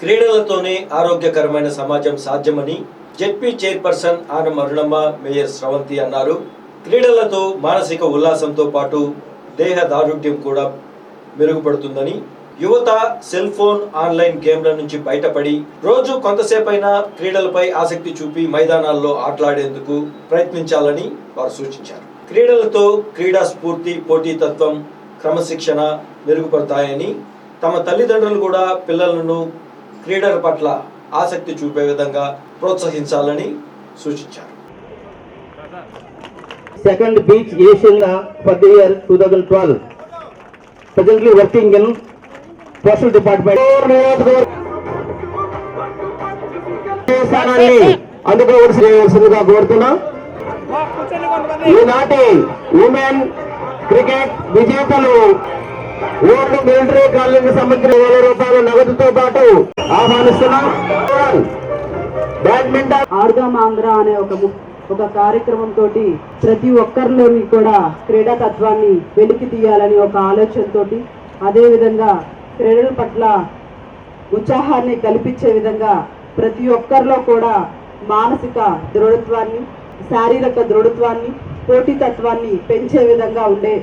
క్రీడలతోనే ఆరోగ్యకరమైన సమాజం సాధ్యమని ZP chairperson Anam Arunamma mayor Sravanthi అన్నారు. క్రీడలతో మానసిక ఉల్లాసంతో పాటు దేహ దారుఢ్యం కూడా మెరుగుపడుతుందని యువత సెల్ ఫోన్ ఆన్లైన్ గేమ్ల నుంచి బయటపడి రోజు కొంతసేపైనా క్రీడలపై ఆసక్తి చూపి మైదానాల్లో ఆటలాడేందుకు ప్రయత్నించాలని వారు సూచించారు. క్రీడలతో క్రీడా స్ఫూర్తి పోటీతత్వం క్రమశిక్షణ మెరుగుపడతాయని తమ తల్లిదండ్రులు కూడా పిల్లలను క్రీడల పట్ల ఆసక్తి చూపే విధంగా ప్రోత్సహించాలని సూచించారు second beach Asian uh, for the year 2012. Presently working in Postal Department. స్థానాన్ని అందుకోవలసి చేయవలసిందిగా కోరుతున్నాం ఈనాటి ఉమెన్ క్రికెట్ విజేతలు ఓట్లు మిలిటరీ కాలనీకి సమగ్ర వేల రూపాయల నగదుతో పాటు ఆహ్వానిస్తున్నాం బ్యాడ్మింటన్ ఆడుదాం ఆంధ్ర అనే ఒక ఒక కార్యక్రమం తోటి ప్రతి ఒక్కరిలోని కూడా క్రీడా తత్వాన్ని వెలికి తీయాలని ఒక ఆలోచనతోటి అదే విధంగా క్రీడల పట్ల ఉత్సాహాన్ని కల్పించే విధంగా ప్రతి ఒక్కరిలో కూడా మానసిక దృఢత్వాన్ని శారీరక దృఢత్వాన్ని పోటీతత్వాన్ని పెంచే విధంగా ఉండే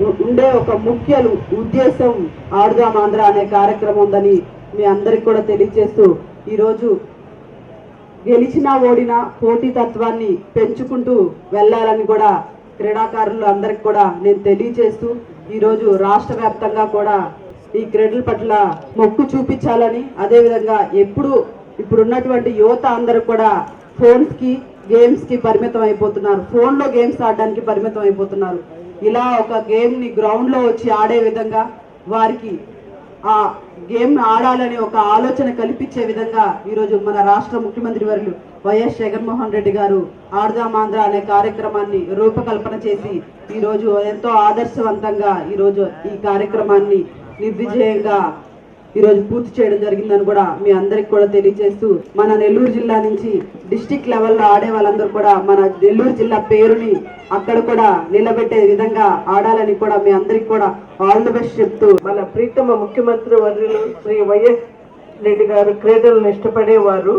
ఉండే ఒక ముఖ్య ఉద్దేశం ఆడుదాం ఆంధ్ర అనే కార్యక్రమం ఉందని మీ అందరికి కూడా తెలియజేస్తూ ఈరోజు గెలిచినా ఓడినా పోటీతత్వాన్ని పెంచుకుంటూ వెళ్ళాలని కూడా క్రీడాకారులు అందరికి కూడా నేను తెలియజేస్తూ ఈరోజు రాష్ట్ర వ్యాప్తంగా కూడా ఈ క్రీడల పట్ల మొక్కు చూపించాలని అదేవిధంగా ఎప్పుడు ఇప్పుడున్నటువంటి యువత అందరూ కూడా ఫోన్స్కి గేమ్స్కి పరిమితం అయిపోతున్నారు. ఫోన్లో గేమ్స్ ఆడడానికి పరిమితం అయిపోతున్నారు. ఇలా ఒక గేమ్ని గ్రౌండ్లో వచ్చి ఆడే విధంగా వారికి ఆ గేమ్ ఆడాలని ఒక ఆలోచన కల్పించే విధంగా ఈరోజు మన రాష్ట్ర ముఖ్యమంత్రి వర్యులు వైఎస్ జగన్మోహన్ రెడ్డి గారు ఆడదామాంధ్ర అనే కార్యక్రమాన్ని రూపకల్పన చేసి ఈరోజు ఎంతో ఆదర్శవంతంగా ఈరోజు ఈ కార్యక్రమాన్ని నిర్విజయంగా ఈరోజు పూర్తి చేయడం జరిగిందని కూడా మీ అందరికి కూడా తెలియజేస్తూ మన నెల్లూరు జిల్లా నుంచి డిస్టిక్ లెవెల్లో ఆడే వాళ్ళందరూ కూడా మన నెల్లూరు జిల్లా పేరుని అక్కడ కూడా నిలబెట్టే విధంగా ఆడాలని కూడా మీ అందరికి కూడా ఆల్ ది బెస్ట్ చెప్తూ మన ప్రీతమ ముఖ్యమంత్రి వర్యులు శ్రీ వైఎస్ రెడ్డి గారు క్రీడలను ఇష్టపడేవారు.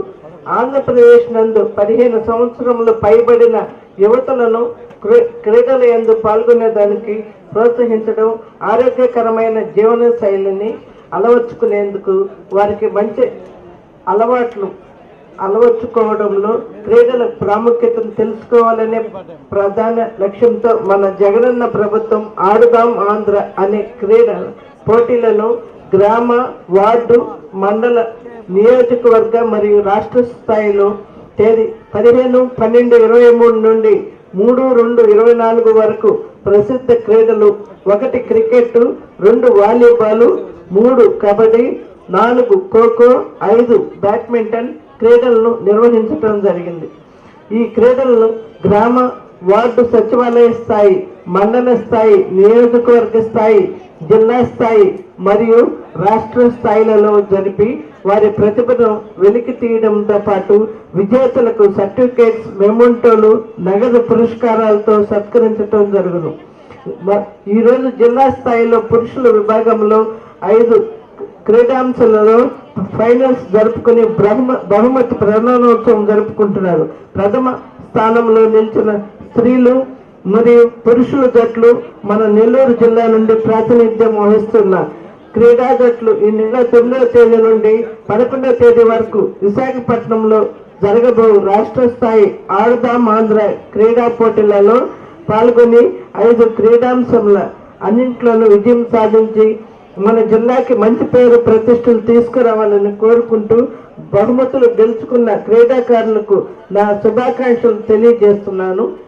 ఆంధ్రప్రదేశ్ నందు పదిహేను సంవత్సరములు పైబడిన యువతలను క్రీ- క్రీడల ఎందు పాల్గొనేదానికి ప్రోత్సహించడం ఆరోగ్యకరమైన జీవన శైలిని అలవర్చుకునేందుకు వారికి మంచి అలవాట్లు అలవర్చుకోవడంలో క్రీడల ప్రాముఖ్యతను తెలుసుకోవాలనే ప్రధాన లక్ష్యంతో మన జగనన్న ప్రభుత్వం ఆడుదాం ఆంధ్ర అనే క్రీడ పోటీలను గ్రామ వార్డు మండల నియోజకవర్గ మరియు రాష్ట్ర స్థాయిలో తేదీ పదిహేను పన్నెండు ఇరవై మూడు నుండి మూడు రెండు ఇరవై నాలుగు వరకు ప్రసిద్ధ క్రీడలు ఒకటి క్రికెట్ రెండు వాలీబాల్ మూడు కబడ్డీ నాలుగు ఖోఖో ఐదు బ్యాడ్మింటన్ క్రీడలను నిర్వహించడం జరిగింది. ఈ క్రీడలను గ్రామ వార్డు సచివాలయ స్థాయి మండల స్థాయి నియోజకవర్గ స్థాయి జిల్లా స్థాయి మరియు రాష్ట్ర స్థాయిలలో జరిపి వారి ప్రతిభను వెలికి తీయడంతో పాటు విజేతలకు సర్టిఫికేట్స్ మెమోంటోలు నగదు పురస్కారాలతో సత్కరించడం జరుగును. ఈరోజు జిల్లా స్థాయిలో పురుషుల విభాగంలో ఐదు క్రీడాంశాలలో ఫైనల్స్ జరుపుకుని బ్రహ్మ బహుమతి ప్రధానోత్సవం జరుపుకుంటున్నారు. ప్రథమ స్థానంలో నిలిచిన స్త్రీలు మరియు పురుషుల జట్లు మన నెల్లూరు జిల్లా నుండి ప్రాతినిధ్యం వహిస్తున్న క్రీడా జట్లు ఈ నెల తొమ్మిదవ తేదీ నుండి పదకొండవ తేదీ వరకు విశాఖపట్నంలో జరగబో రాష్ట్ర స్థాయి ఆడదాం ఆంధ్ర క్రీడా పోటీలలో పాల్గొని ఐదు క్రీడాంశంల అన్నింట్లోనూ విజయం సాధించి మన జిల్లాకి మంచి పేరు ప్రతిష్టలు తీసుకురావాలని కోరుకుంటూ బహుమతులు గెలుచుకున్న క్రీడాకారులకు నా శుభాకాంక్షలు తెలియజేస్తున్నాను.